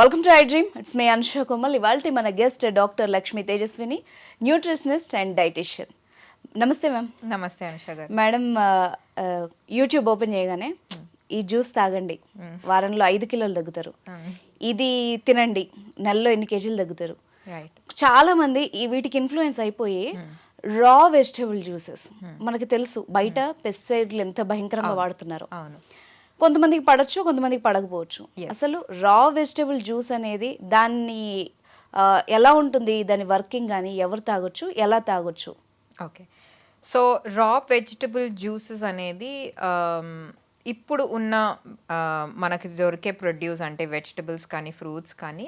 Welcome to I dream it's me Anusha Komal ఇవాళ మన guest doctor Lakshmi Tejaswini nutritionist and dietician నమస్తే ma'am నమస్తే అనుష గారు. Madam YouTube open చేయగానే ఈ జ్యూస్ తాగండి. వారంలో ఐదు కిలోలు తగ్గుతారు. ఇది తినండి. నెలలో ఎన్ని కేజీలు తగ్గుతారు? చాలా మంది ఈ వీటికి ఇన్ఫ్లుయెన్స్ అయిపోయి రా వెజిటేబుల్ జ్యూసెస్ మనకి తెలుసు బయట పెస్టిసైడ్లు ఎంత భయంకరంగా వాడుతున్నారు. అవును. కొంతమందికి పడచ్చు కొంతమందికి పడకపోవచ్చు. అసలు రా వెజిటేబుల్ జ్యూస్ అనేది దాన్ని ఎలా ఉంటుంది? దాని వర్కింగ్ కానీ ఎవరు తాగొచ్చు? ఎలా తాగొచ్చు? Okay so raw vegetable juices అనేది ఆమ్, ఇప్పుడు ఉన్న మనకి దొరికే ప్రొడ్యూస్ అంటే వెజిటబుల్స్ కానీ ఫ్రూట్స్ కానీ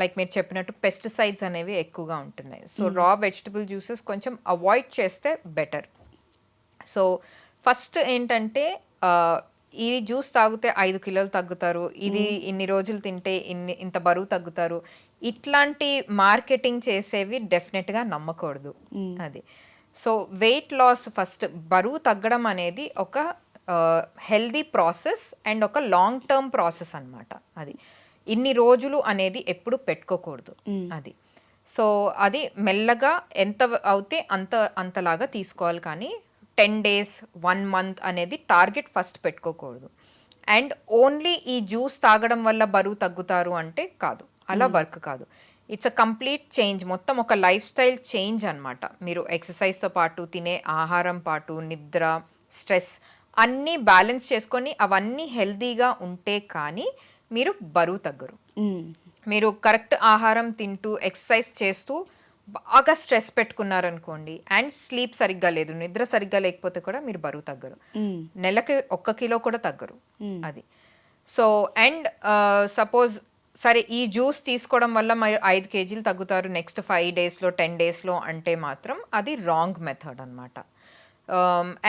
లైక్ మీరు చెప్పినట్టు పెస్టిసైడ్స్ అనేవి ఎక్కువగా ఉంటున్నాయి. సో రా వెజిటబుల్ జ్యూసెస్ కొంచెం అవాయిడ్ చేస్తే బెటర్ సో ఫస్ట్ ఏంటంటే ఈ జ్యూస్ తాగితే ఐదు కిలోలు తగ్గుతారు ఇది ఇన్ని రోజులు తింటే ఇన్ని ఇంత బరువు తగ్గుతారు. ఇట్లాంటి మార్కెటింగ్ చేసేవి డెఫినెట్గా నమ్మకూడదు. అది. సో వెయిట్ లాస్ ఫస్ట్ బరువు తగ్గడం అనేది ఒక హెల్దీ ప్రాసెస్ అండ్ ఒక లాంగ్ టర్మ్ ప్రాసెస్ అన్నమాట. అది. ఇన్ని రోజులు అనేది ఎప్పుడు పెట్టుకోకూడదు. అది. సో అది మెల్లగా ఎంత అవుతే అంత అంతలాగా తీసుకోవాలి కానీ టెన్ డేస్ వన్ మంత్ అనేది టార్గెట్ ఫస్ట్ పెట్టుకోకూడదు. అండ్ ఓన్లీ ఈ జ్యూస్ తాగడం వల్ల బరువు తగ్గుతారు అంటే కాదు. అలా వర్క్ కాదు. It's a complete change. మొత్తం ఒక లైఫ్ స్టైల్ చేంజ్ అనమాట మీరు ఎక్సర్సైజ్తో పాటు తినే ఆహారం పాటు నిద్ర స్ట్రెస్ అన్నీ బ్యాలెన్స్ చేసుకొని అవన్నీ హెల్తీగా ఉంటే కానీ మీరు బరువు తగ్గరు. మ్మ్. మీరు కరెక్ట్ ఆహారం తింటూ ఎక్సర్సైజ్ చేస్తూ బాగా స్ట్రెస్ పెట్టుకున్నారనుకోండి అండ్ స్లీప్ సరిగ్గా లేదు నిద్ర సరిగ్గా లేకపోతే కూడా మీరు బరువు తగ్గరు. నెలకి ఒక్క కిలో కూడా తగ్గరు. అది. సో అండ్ సపోజ్ సరే ఈ జ్యూస్ తీసుకోవడం వల్ల మరి ఐదు కేజీలు తగ్గుతారు నెక్స్ట్ ఫైవ్ డేస్లో టెన్ డేస్లో అంటే మాత్రం అది రాంగ్ మెథడ్ అనమాట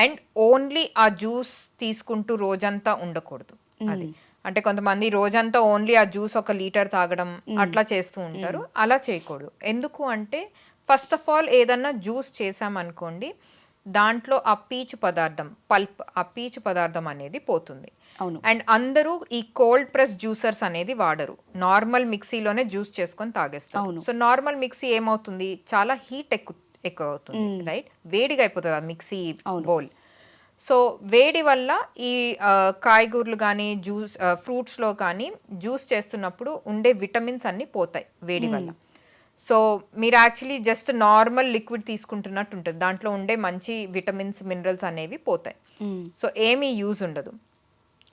అండ్ ఓన్లీ ఆ జ్యూస్ తీసుకుంటూ రోజంతా ఉండకూడదు. అది. అంటే కొంతమంది రోజంతా ఓన్లీ ఆ జ్యూస్ ఒక లీటర్ తాగడం అట్లా చేస్తూ ఉంటారు. అలా చేయకూడదు. ఎందుకు అంటే ఫస్ట్ ఆఫ్ ఆల్ ఏదన్నా జ్యూస్ చేసామనుకోండి దాంట్లో ఆ పీచు పదార్థం పల్ప్ ఆ పీచు పదార్థం అనేది పోతుంది. అండ్ అందరూ ఈ కోల్డ్ ప్రెస్ జ్యూసర్స్ అనేది వాడరు. నార్మల్ మిక్సీలోనే జ్యూస్ చేసుకొని తాగేస్తారు. సో నార్మల్ మిక్సీ ఏమవుతుంది? చాలా హీట్ ఎక్కువ ఎక్కువ అవుతుంది రైట్ వేడిగా అయిపోతుంది ఆ మిక్సీ. బౌల్ సో వేడి వల్ల ఈ కాయగూరలు కానీ జ్యూస్ ఫ్రూట్స్లో కానీ జ్యూస్ చేస్తున్నప్పుడు ఉండే విటమిన్స్ అన్నీ పోతాయి వేడి వల్ల. సో మీరు యాక్చువల్లీ జస్ట్ నార్మల్ లిక్విడ్ తీసుకుంటున్నట్టు ఉంటుంది దాంట్లో ఉండే మంచి విటమిన్స్ మినరల్స్ అనేవి పోతాయి. సో ఏమీ యూజ్ ఉండదు.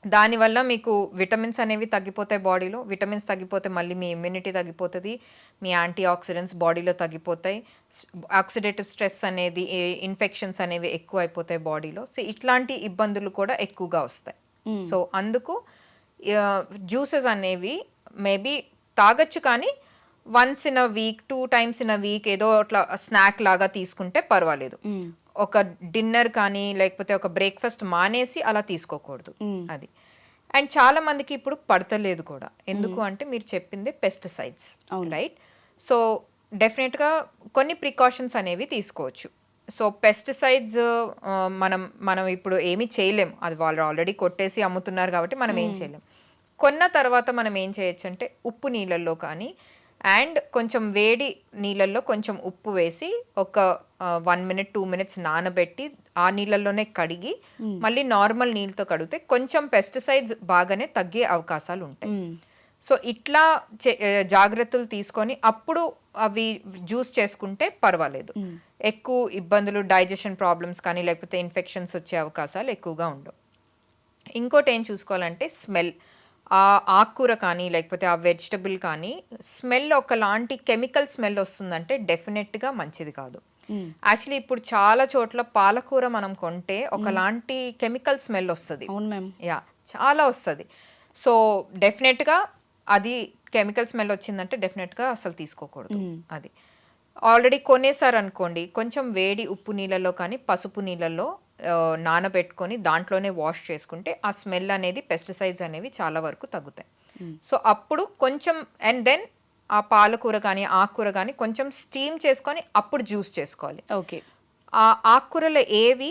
దానివల్ల మీకు విటమిన్స్ అనేవి తగ్గిపోతాయి బాడీలో. విటమిన్స్ తగ్గిపోతే మళ్ళీ మీ ఇమ్యూనిటీ తగ్గిపోతుంది మీ యాంటీ ఆక్సిడెంట్స్ బాడీలో తగ్గిపోతాయి. ఆక్సిడేటివ్ స్ట్రెస్ అనేది ఇన్ఫెక్షన్స్ అనేవి ఎక్కువ అయిపోతాయి బాడీలో. సో ఇట్లాంటి ఇబ్బందులు కూడా ఎక్కువగా వస్తాయి. సో అందుకు జ్యూసెస్ అనేవి మేబీ తాగొచ్చు కానీ once in a week two times in a week ఏదో అట్లా స్నాక్ లాగా తీసుకుంటే పర్వాలేదు. మ్మ్. ఒక డిన్నర్ కానీ లేకపోతే ఒక బ్రేక్ఫాస్ట్ మానేసి అలా తీసుకోకూడదు. అది. అండ్ చాలా మందికి ఇప్పుడు పడతలేదు కూడా. ఎందుకు అంటే మీరు చెప్పింది పెస్టిసైడ్స్. రైట్ సో డెఫినెట్గా కొన్ని ప్రికాషన్స్ అనేవి తీసుకోవచ్చు. సో పెస్టిసైడ్స్ మనం మనం ఇప్పుడు ఏమీ చేయలేం. అది వాళ్ళు ఆల్రెడీ కొట్టేసి అమ్ముతున్నారు కాబట్టి మనం ఏం చేయలేం. కొన్న తర్వాత మనం ఏం చేయొచ్చు అంటే ఉప్పు నీళ్ళల్లో కానీ అండ్ కొంచెం వేడి నీళ్ళల్లో కొంచెం ఉప్పు వేసి ఒక వన్ మినిట్ టూ మినిట్స్ నానబెట్టి ఆ నీళ్ళల్లోనే కడిగి మళ్ళీ నార్మల్ నీళ్ళతో కడిగితే కొంచెం పెస్టిసైడ్స్ బాగానే తగ్గే అవకాశాలు ఉంటాయి. సో ఇట్లా చే- ఆ, జాగ్రత్తలు తీసుకొని అప్పుడు అవి జ్యూస్ చేసుకుంటే పర్వాలేదు. ఎక్కువ ఇబ్బందులు డైజెషన్ ప్రాబ్లమ్స్ కానీ లేకపోతే ఇన్ఫెక్షన్స్ వచ్చే అవకాశాలు ఎక్కువగా ఉండవు. ఇంకోటి ఏం చూసుకోవాలంటే స్మెల్ ఆ ఆకుకూర కానీ లేకపోతే ఆ వెజిటబుల్ కానీ స్మెల్ ఒకలాంటి కెమికల్ స్మెల్ వస్తుందంటే డెఫినెట్గా మంచిది కాదు. యాక్చువల్లీ ఇప్పుడు చాలా చోట్ల పాలకూర మనం కొంటే ఒకలాంటి కెమికల్ స్మెల్ వస్తుంది. అవును మ్యామ్ యా చాలా వస్తుంది. సో డెఫినెట్గా అది కెమికల్ స్మెల్ వచ్చిందంటే డెఫినెట్గా అసలు తీసుకోకూడదు. అది. ఆల్రెడీ కొనేసారు అనుకోండి కొంచెం వేడి ఉప్పు నీళ్ళలో కానీ పసుపు నీళ్ళల్లో ఆ, నానబెట్టుకొని దాంట్లోనే వాష్ చేసుకుంటే ఆ స్మెల్ అనేది పెస్టిసైడ్స్ అనేవి చాలా వరకు తగ్గుతాయి. సో అప్పుడు కొంచెం అండ్ దెన్ ఆ పాలకూర కానీ ఆకుకూర కానీ కొంచెం స్టీమ్ చేసుకొని అప్పుడు జ్యూస్ చేసుకోవాలి. ఓకే. ఆ ఆకుకూరలు ఏవి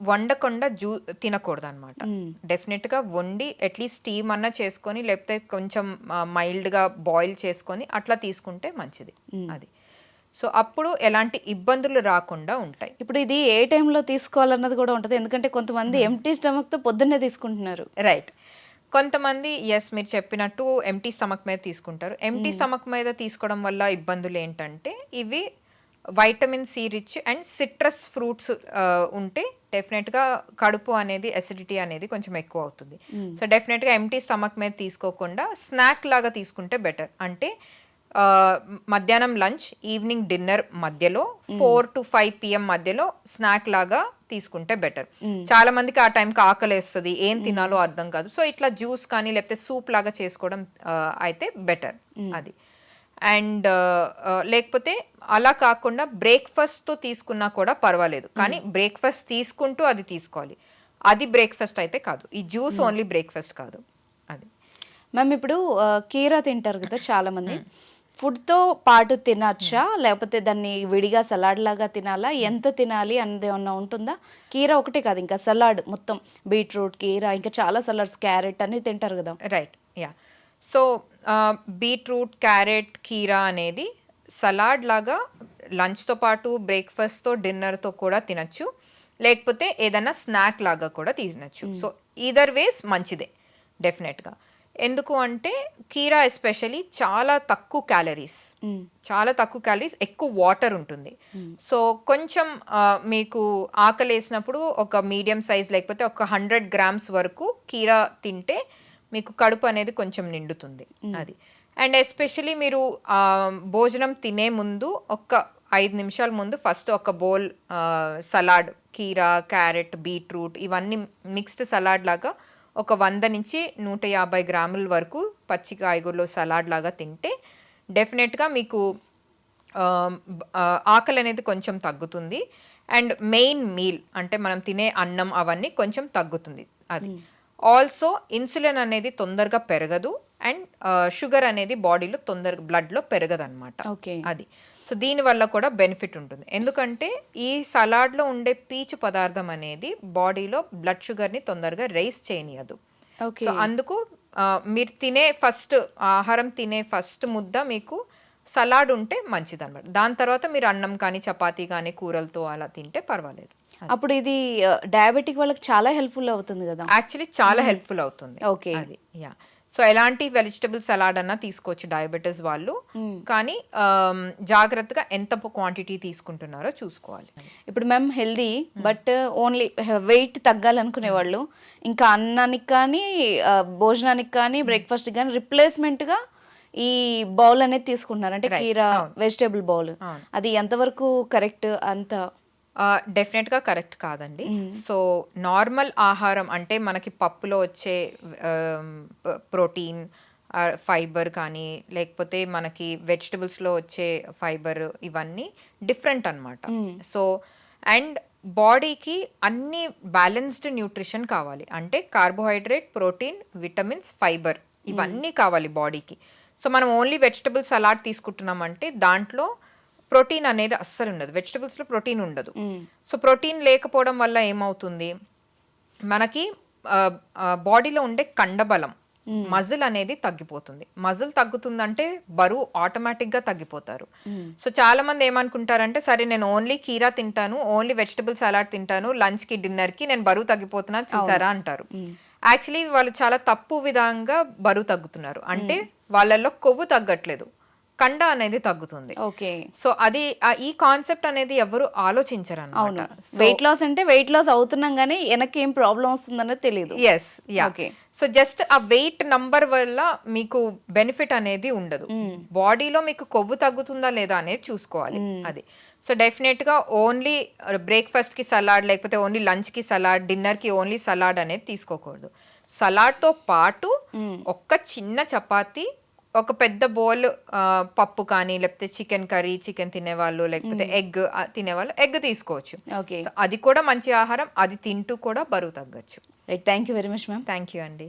వండకుండా జ్యూ తినకూడదు అనమాట. డెఫినెట్గా వండి అట్లీస్ట్ స్టీమ్ అన్నా చేసుకొని లేకపోతే కొంచెం మైల్డ్గా బాయిల్ చేసుకొని అట్లా తీసుకుంటే మంచిది అది. సో అప్పుడు ఎలాంటి ఇబ్బందులు రాకుండా ఉంటాయి. ఇప్పుడు ఇది ఏ టైంలో తీసుకోవాలన్నది కూడా ఉంటుంది. ఎందుకంటే కొంతమంది ఎంటీ స్టమక్తో పొద్దున్నే తీసుకుంటున్నారు. రైట్ కొంతమంది ఎస్ మీరు చెప్పినట్టు ఎంటీ స్టమక్ మీద తీసుకుంటారు. ఎంటీ స్టమక్ మీద తీసుకోవడం వల్ల ఇబ్బందులు ఏంటంటే ఇవి vitamin C rich and citrus fruits ఉంటే డెఫినెట్గా కడుపు అనేది అసిడిటీ అనేది కొంచెం ఎక్కువ అవుతుంది. సో డెఫినెట్గా ఎంటీ స్టమక్ మీద తీసుకోకుండా స్నాక్ లాగా తీసుకుంటే బెటర్ అంటే మధ్యాహ్నం లంచ్ ఈవినింగ్ డిన్నర్ మధ్యలో ఫోర్ టు ఫైవ్ పిఎం మధ్యలో స్నాక్ లాగా తీసుకుంటే బెటర్. చాలా మందికి ఆ టైంకి ఆకలేస్తుంది ఏం తినాలో అర్థం కాదు. సో ఇట్లా జ్యూస్ కానీ లేకపోతే సూప్ లాగా చేసుకోవడం అయితే బెటర్ అది. అండ్ లేకపోతే అలా కాకుండా బ్రేక్ఫాస్ట్తో తీసుకున్నా కూడా పర్వాలేదు. కానీ బ్రేక్ఫాస్ట్ తీసుకుంటూ అది తీసుకోవాలి. అది బ్రేక్ఫాస్ట్ అయితే కాదు. ఈ జ్యూస్ ఓన్లీ బ్రేక్ఫాస్ట్ కాదు. అది. మ్యామ్ ఇప్పుడు కీరా తింటారు కదా చాలా మంది ఫుడ్తో పాటు తినచ్చా? లేకపోతే దాన్ని విడిగా సలాడ్ లాగా తినాలా? ఎంత తినాలి అన్నది ఏమన్నా ఉంటుందా? కీరా ఒకటే కాదు ఇంకా సలాడ్ మొత్తం. బీట్రూట్ కీరా ఇంకా చాలా సలాడ్స్ క్యారెట్ అన్ని తింటారు కదా. Right ya so beetroot carrot కీరా అనేది సలాడ్ లాగా లంచ్తో పాటు బ్రేక్ఫాస్ట్తో డిన్నర్తో కూడా తినచ్చు. లేకపోతే ఏదైనా స్నాక్ లాగా కూడా తినచ్చు. సో ఈదర్ వేస్ మంచిదే డెఫినెట్గా ఎందుకు అంటే కీరా ఎస్పెషలీ చాలా తక్కువ క్యాలరీస్. చాలా తక్కువ క్యాలరీస్ ఎక్కువ వాటర్ ఉంటుంది. సో కొంచెం మీకు ఆకలేసినప్పుడు ఒక మీడియం సైజ్ లేకపోతే ఒక హండ్రెడ్ గ్రామ్స్ వరకు కీరా తింటే మీకు కడుపు అనేది కొంచెం నిండుతుంది అది. అండ్ ఎస్పెషలీ మీరు భోజనం తినే ముందు ఒక ఐదు నిమిషాల ముందు ఫస్ట్ ఒక బౌల్ సలాడ్ కీరా క్యారెట్ బీట్రూట్ ఇవన్నీ మిక్స్డ్ సలాడ్ లాగా ఒక వంద నుంచి నూట యాభై గ్రాముల వరకు పచ్చి కాయగూరలో సలాడ్ లాగా తింటే డెఫినెట్గా మీకు ఆకలి అనేది కొంచెం తగ్గుతుంది. అండ్ మెయిన్ మీల్ అంటే మనం తినే అన్నం అవన్నీ కొంచెం తగ్గుతుంది అది. ఆల్సో ఇన్సులిన్ అనేది తొందరగా పెరగదు అండ్ షుగర్ అనేది బాడీలో తొందరగా బ్లడ్లో పెరగదు అనమాట ఓకే. అది. సో దీని వల్ల కూడా బెనిఫిట్ ఉంటుంది. ఎందుకంటే ఈ సలాడ్లో ఉండే పీచు పదార్థం అనేది బాడీలో బ్లడ్ షుగర్ని తొందరగా రైస్ చేయనియదు. ఓకే. సో అందుకు మీరు తినే ఫస్ట్ ఆహారం తినే ఫస్ట్ ముద్ద మీకు సలాడ్ ఉంటే మంచిది అనమాట దాని తర్వాత మీరు అన్నం కానీ చపాతీ కానీ కూరలతో అలా తింటే పర్వాలేదు. అప్పుడు ఇది డయాబెటిక్ వాళ్ళకి చాలా హెల్ప్ఫుల్ అవుతుంది కదా? యాక్చువల్లీ చాలా హెల్ప్ఫుల్ అవుతుంది. ఓకే. అది. యా. సో ఎలాంటి వెజిటబుల్ సలాడ్ అన్నా తీసుకోవచ్చు డయాబెటీస్ వాళ్ళు. కానీ ఆమ్, జాగ్రత్తగా ఎంత క్వాంటిటీ తీసుకుంటున్నారో చూసుకోవాలి. ఇప్పుడు మేము హెల్దీ బట్ ఓన్లీ వెయిట్ తగ్గాలనుకునే వాళ్ళు ఇంకా అన్నానికి కానీ భోజనానికి కానీ బ్రేక్ఫాస్ట్ కానీ రిప్లేస్మెంట్గా ఈ బౌల్ అనేది తీసుకుంటున్నారు. అంటే కీరా వెజిటేబుల్ బౌల్. అది ఎంతవరకు కరెక్ట్ అంత డెఫినెట్గా కరెక్ట్ కాదండి. సో నార్మల్ ఆహారం అంటే మనకి పప్పులో వచ్చే ప్రోటీన్ ఫైబర్ కానీ లేకపోతే మనకి వెజిటబుల్స్లో వచ్చే ఫైబర్ ఇవన్నీ డిఫరెంట్ అన్నమాట. సో అండ్ బాడీకి అన్ని బ్యాలెన్స్డ్ న్యూట్రిషన్ కావాలి. అంటే కార్బోహైడ్రేట్ ప్రోటీన్ విటమిన్స్ ఫైబర్ ఇవన్నీ కావాలి బాడీకి సో మనం ఓన్లీ వెజిటబుల్ సలాడ్ తీసుకుంటున్నామంటే దాంట్లో ప్రోటీన్ అనేది అస్సలు ఉండదు. వెజిటబుల్స్లో ప్రోటీన్ ఉండదు. సో ప్రోటీన్ లేకపోవడం వల్ల ఏమవుతుంది? మనకి బాడీలో ఉండే కండబలం మజిల్ అనేది తగ్గిపోతుంది. మజిల్ తగ్గుతుందంటే బరువు ఆటోమేటిక్గా తగ్గిపోతారు. సో చాలా మంది ఏమనుకుంటారంటే సరే నేను ఓన్లీ కీరా తింటాను ఓన్లీ వెజిటబుల్ సలాడ్ తింటాను లంచ్కి డిన్నర్కి నేను బరువు తగ్గిపోతున్నా చూసారా అంటారు. యాక్చువల్లీ వాళ్ళు చాలా తప్పు విధంగా బరువు తగ్గుతున్నారు. అంటే వాళ్ళల్లో కొవ్వు తగ్గట్లేదు. కండ అనేది తగ్గుతుంది. ఓకే. సో అది ఈ కాన్సెప్ట్ అనేది ఎవరు ఆలోచించరు అవును. వెయిట్ లాస్ అంటే వెయిట్ లాస్ అవుతున్నాం కానీ వెనక్కి ఏం ప్రాబ్లం వస్తుందనేది తెలియదు yes ya Okay. So just ఆ వెయిట్ నంబర్ వల్ల మీకు బెనిఫిట్ అనేది ఉండదు. బాడీలో మీకు కొవ్వు తగ్గుతుందా లేదా అనేది చూసుకోవాలి. అది. సో డెఫినెట్గా ఓన్లీ బ్రేక్ఫాస్ట్కి సలాడ్ లేకపోతే ఓన్లీ లంచ్కి సలాడ్ డిన్నర్కి ఓన్లీ సలాడ్ అనేది తీసుకోకూడదు. సలాడ్తో పాటు ఒక్క చిన్న చపాతి ఒక పెద్ద బౌల్ పప్పు కానీ లేకపోతే చికెన్ కర్రీ చికెన్ తినేవాళ్ళు లేకపోతే ఎగ్ తినేవాళ్ళు ఎగ్ తీసుకోవచ్చు. ఓకే అది కూడా మంచి ఆహారం అది తింటూ కూడా బరువు తగ్గచ్చు. Right thank you very much ma'am thank you అండి.